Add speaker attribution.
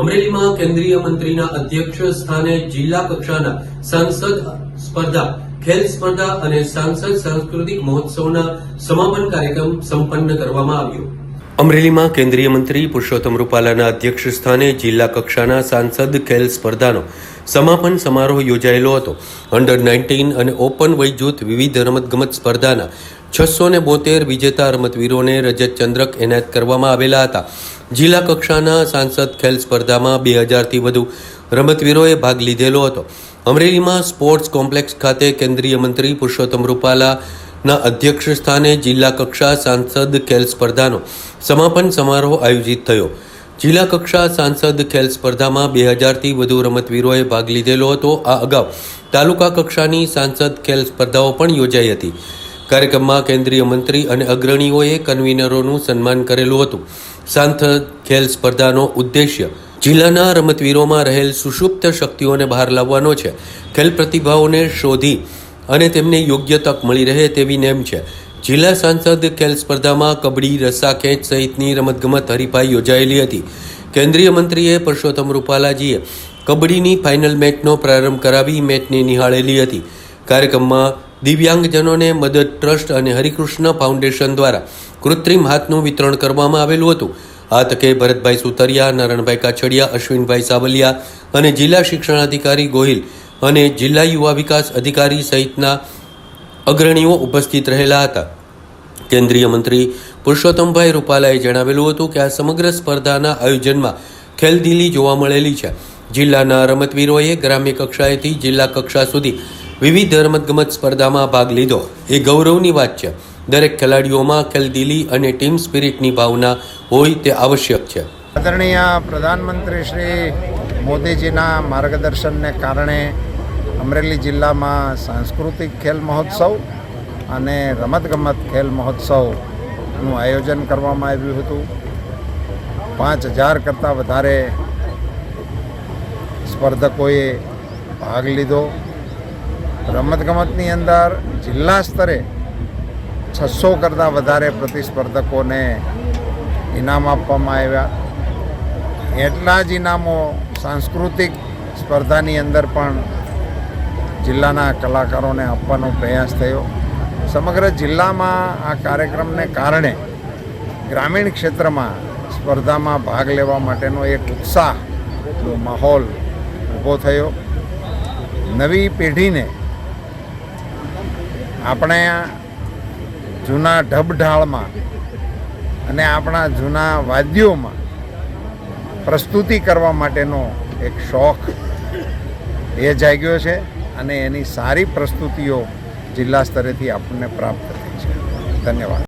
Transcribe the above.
Speaker 1: અમરેલીમાં કેન્દ્રીય મંત્રીના અધ્યક્ષ સ્થાને જિલ્લા કક્ષાના સાંસદ સ્પર્ધા, ખેલ સ્પર્ધા અને સાંસદ સાંસ્કૃતિક મહોત્સવના સમાપન કાર્યક્રમ સંપન્ન કરવામાં આવ્યો. અમરેલીમાં કેન્દ્રીય મંત્રી પુરુષોત્તમ રૂપાલાના અધ્યક્ષ સ્થાને જિલ્લા કક્ષાના સાંસદ ખેલ સ્પર્ધાનો સમાપન સમારોહ યોજાયેલો હતો. અંડર નાઇન્ટીન અને ઓપન વય જૂથ વિવિધ રમતગમત સ્પર્ધાના છસો ને બોતેર વિજેતા રમતવીરોને રજત ચંદ્રક એનાયત કરવામાં આવેલા હતા. જિલ્લા કક્ષાના સાંસદ ખેલ સ્પર્ધામાં બે હજારથી વધુ રમતવીરોએ ભાગ લીધેલો હતો. અમરેલીમાં સ્પોર્ટ્સ કોમ્પ્લેક્સ ખાતે કેન્દ્રીય મંત્રી પુરુષોત્તમ રૂપાલાના અધ્યક્ષ સ્થાને જિલ્લા કક્ષા સાંસદ ખેલ સ્પર્ધાનો સમાપન સમારોહ આયોજિત થયો. જિલ્લા કક્ષા સાંસદ ખેલ સ્પર્ધામાં બે હજારથી વધુ રમતવીરોએ ભાગ લીધેલો હતો. આ અગાઉ તાલુકા કક્ષાની સાંસદ ખેલ સ્પર્ધાઓ પણ યોજાઈ હતી. કાર્યક્રમમાં કેન્દ્રીય મંત્રી અને અગ્રણીઓએ કન્વીનરોનું સન્માન કરેલું હતું. સાંસદ ખેલ સ્પર્ધાનો ઉદ્દેશ્ય જિલ્લાના રમતવીરોમાં રહેલ સુષુપ્ત શક્તિઓને બહાર લાવવાનો છે. ખેલ પ્રતિભાઓને શોધી અને તેમને યોગ્ય તક મળી રહે તેવી નેમ છે. જિલ્લા સાંસદ ખેલ સ્પર્ધામાં કબડ્ડી રસ્સાખેંચ સહિતની રમતગમત હરીફાઈ યોજાયેલી હતી. કેન્દ્રીય મંત્રીએ પરસોત્તમ રૂપાલાજીએ કબડ્ડીની ફાઇનલ મેચનો પ્રારંભ કરાવી મેચને નિહાળેલી હતી. કાર્યક્રમમાં દિવ્યાંગજનોને મદદ, ટ્રસ્ટ અને હરિકૃષ્ણ ફાઉન્ડેશન દ્વારા કૃત્રિમ હાથનું વિતરણ કરવામાં આવેલું હતું. આ તકે ભરતભાઈ સુતરિયા નારણભાઈ કાછડિયા, અશ્વિનભાઈ સાવલિયા અને જિલ્લા શિક્ષણાધિકારી ગોહિલ અને જિલ્લા યુવા વિકાસ અધિકારી સહિતના અગ્રણીઓ ઉપસ્થિત રહેલા હતા. કેન્દ્રીય મંત્રી પુરુષોત્તમભાઈ રૂપાલાએ જણાવેલું હતું કે આ સમગ્ર સ્પર્ધાના આયોજનમાં ખેલદિલી જોવા મળેલી છે. જિલ્લાના રમતવીરોએ ગ્રામ્ય કક્ષાએથી જિલ્લા કક્ષા સુધી વિવિધ રમતગમત સ્પર્ધામાં ભાગ લીધો. એ ગૌરવની વાત છે. દરેક ખેલાડીઓમાં ખેલદિલી અને ટીમ સ્પિરિટની ભાવના હોય તે આવશ્યક છે.
Speaker 2: આદરણીય પ્રધાનમંત્રી શ્રી મોદીજીના માર્ગદર્શનને કારણે અમરેલી જિલ્લામાં સાંસ્કૃતિક ખેલ મહોત્સવ અને રમતગમત ખેલ મહોત્સવનું આયોજન કરવામાં આવ્યું હતું. પાંચ હજાર કરતાં વધારે સ્પર્ધકોએ ભાગ લીધો. રમતગમતની અંદર જિલ્લા સ્તરે છસો કરતાં વધારે પ્રતિસ્પર્ધકોને ઇનામ આપવામાં આવ્યા. એટલા જ ઇનામો સાંસ્કૃતિક સ્પર્ધાની અંદર પણ જિલ્લાના કલાકારોને આપવાનો પ્રયાસ થયો. સમગ્ર જિલ્લામાં આ કાર્યક્રમને કારણે ગ્રામીણ ક્ષેત્રમાં સ્પર્ધામાં ભાગ લેવા માટેનો એક ઉત્સાહનો માહોલ ઊભો થયો. નવી પેઢીને આપણે જૂના ઢબઢાળમાં અને આપણા જૂના વાદ્યોમાં પ્રસ્તુતિ કરવા માટેનો એક શોખ એ જાગ્યો છે. અને એની સારી પ્રસ્તુતિઓ જિલ્લા સ્તરેથી આપણને પ્રાપ્ત થઈ છે. ધન્યવાદ.